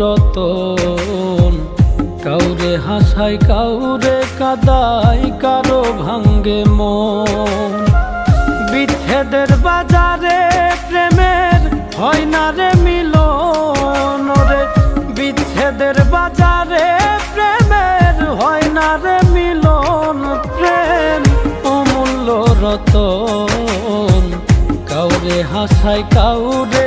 রতন। কাউরে হাসাই কাউরে কাদাই কারও ভাঙ্গে মন। বিচ্ছেদের বাজারে প্রেমের হয় না রে মিলন রে। বিচ্ছেদের বাজারে প্রেমের হয় না রে মিলন প্রেম। অমূল্য রতন, কাউরে হাসাই কাউরে